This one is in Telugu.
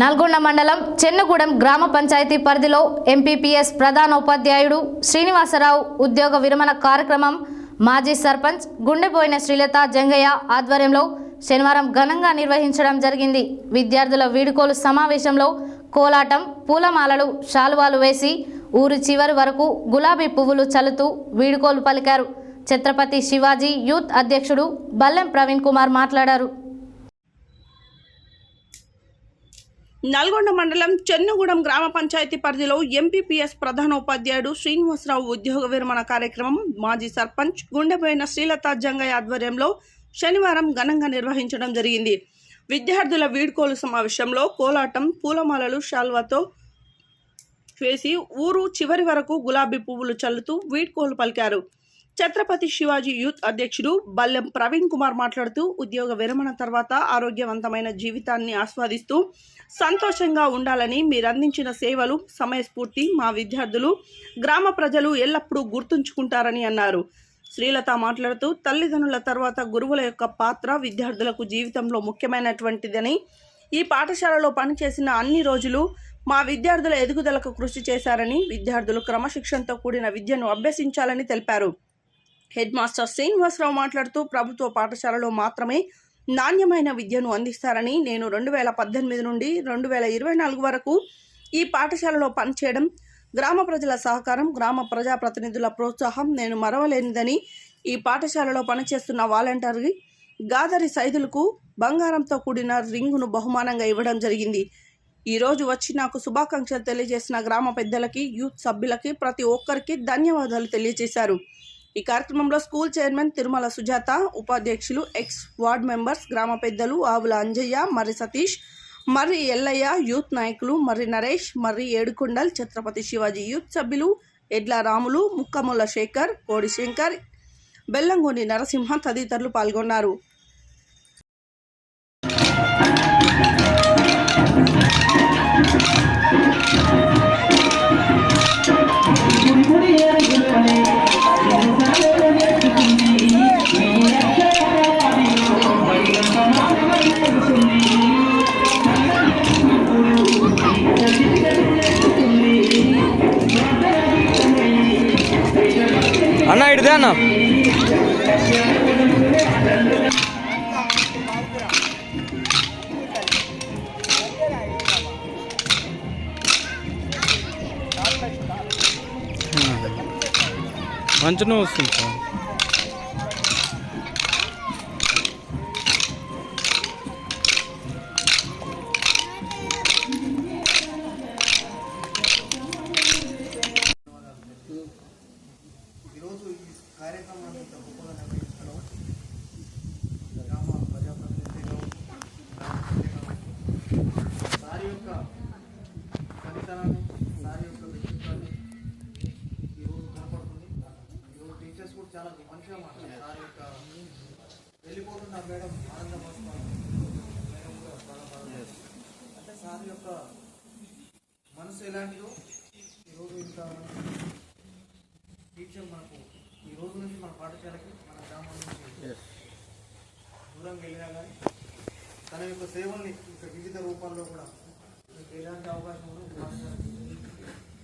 నల్గొండ మండలం చెన్నగూడెం గ్రామ పంచాయతీ పరిధిలో ఎంపీపీఎస్ ప్రధాన ఉపాధ్యాయుడు శ్రీనివాసరావు ఉద్యోగ విరమణ కార్యక్రమం మాజీ సర్పంచ్ గుండెపోయిన శ్రీలత జంగయ్య ఆధ్వర్యంలో శనివారం ఘనంగా నిర్వహించడం జరిగింది. విద్యార్థుల వీడుకోలు సమావేశంలో కోలాటం పూలమాలలు శాలువాలు వేసి ఊరి చివరి వరకు గులాబీ పువ్వులు చల్లుతూ వీడుకోలు పలికారు. ఛత్రపతి శివాజీ యూత్ అధ్యక్షుడు బల్లెం ప్రవీణ్ కుమార్ మాట్లాడారు. నల్గొండ మండలం చెన్నుగూడెం గ్రామ పంచాయతీ పరిధిలో ఎంపీపీఎస్ ప్రధాన ఉపాధ్యాయుడు శ్రీనివాసరావు ఉద్యోగ విరమణ కార్యక్రమం మాజీ సర్పంచ్ గుండెపోయిన శ్రీలత జంగయ్య ఆధ్వర్యంలో శనివారం ఘనంగా నిర్వహించడం జరిగింది. విద్యార్థుల వీడ్కోలు సమావేశంలో కోలాటం పూలమాలలు శాల్వాతో వేసి ఊరు చివరి వరకు గులాబీ పువ్వులు చల్లుతూ వీడ్కోలు పలికారు. ఛత్రపతి శివాజీ యూత్ అధ్యక్షుడు బల్లెం ప్రవీణ్ కుమార్ మాట్లాడుతూ ఉద్యోగ విరమణ తర్వాత ఆరోగ్యవంతమైన జీవితాన్ని ఆస్వాదిస్తూ సంతోషంగా ఉండాలని మీరందించిన సేవలు సమయస్ఫూర్తి మా విద్యార్థులు గ్రామ ప్రజలు ఎల్లప్పుడూ గుర్తుంచుకుంటారని అన్నారు. శ్రీలత మాట్లాడుతూ తల్లిదండ్రుల తర్వాత గురువుల యొక్క పాత్ర విద్యార్థులకు జీవితంలో ముఖ్యమైనటువంటిదని ఈ పాఠశాలలో పనిచేసిన అన్ని రోజులు మా విద్యార్థుల ఎదుగుదలకు కృషి చేశారని విద్యార్థులు క్రమశిక్షణతో కూడిన విద్యను అభ్యసించాలని తెలిపారు. హెడ్ మాస్టర్ శ్రీనివాసరావు మాట్లాడుతూ ప్రభుత్వ పాఠశాలలో మాత్రమే నాణ్యమైన విద్యను అందిస్తారని నేను రెండు వేల పద్దెనిమిది నుండి రెండు వేల ఇరవై నాలుగు వరకు ఈ పాఠశాలలో పనిచేయడం గ్రామ ప్రజల సహకారం గ్రామ ప్రజాప్రతినిధుల ప్రోత్సాహం నేను మరవలేనిదని ఈ పాఠశాలలో పనిచేస్తున్న వాలంటీర్కి గాదరి సైదులకు బంగారంతో కూడిన రింగును బహుమానంగా ఇవ్వడం జరిగింది. ఈరోజు వచ్చి నాకు శుభాకాంక్షలు తెలియజేసిన గ్రామ పెద్దలకి యూత్ సభ్యులకి ప్రతి ఒక్కరికి ధన్యవాదాలు తెలియజేశారు. ఈ కార్యక్రమంలో స్కూల్ చైర్మన్ తిరుమల సుజాత ఉపాధ్యక్షులు ఎక్స్ వార్డ్ మెంబర్స్ గ్రామ పెద్దలు ఆవుల అంజయ్య మర్రి సతీష్ మర్రి ఎల్లయ్య యూత్ నాయకులు మర్రి నరేష్ మర్రి ఏడుకొండల్ ఛత్రపతి శివాజీ యూత్ సభ్యులు ఎడ్ల రాములు ముక్కముల శేఖర్ కోడి శంకర్ బెల్లంగొండి నరసింహ తదితరులు పాల్గొన్నారు. ఇటుదే అన్న మంచిగా వస్తుంది కార్యక్రమాన్ని నిర్వహించడం గ్రామ ప్రజాప్రతినిధిగా యొక్క ఫలితాన్ని యొక్క వ్యక్తిత్వాన్ని ఈరోజు కనపడుతుంది. ఈరోజు టీచర్స్ కూడా చాలా మంచిగా మాట్లాడారు యొక్క వెళ్ళిపోతున్న మేడం మేడం కూడా బాగా అంటే సార్ యొక్క మనసు ఎలాంటిదో ఈరోజు ఇంత మంచి టీచర్ మనకు ఈ రోజు నుంచి మన పాఠశాలకి మన గ్రామం నుంచి దూరం వెళ్ళినా కానీ తన యొక్క సేవల్ని ఇంకా వివిధ రూపాల్లో కూడా మీకు ఎలాంటి అవకాశం పాఠశాలకి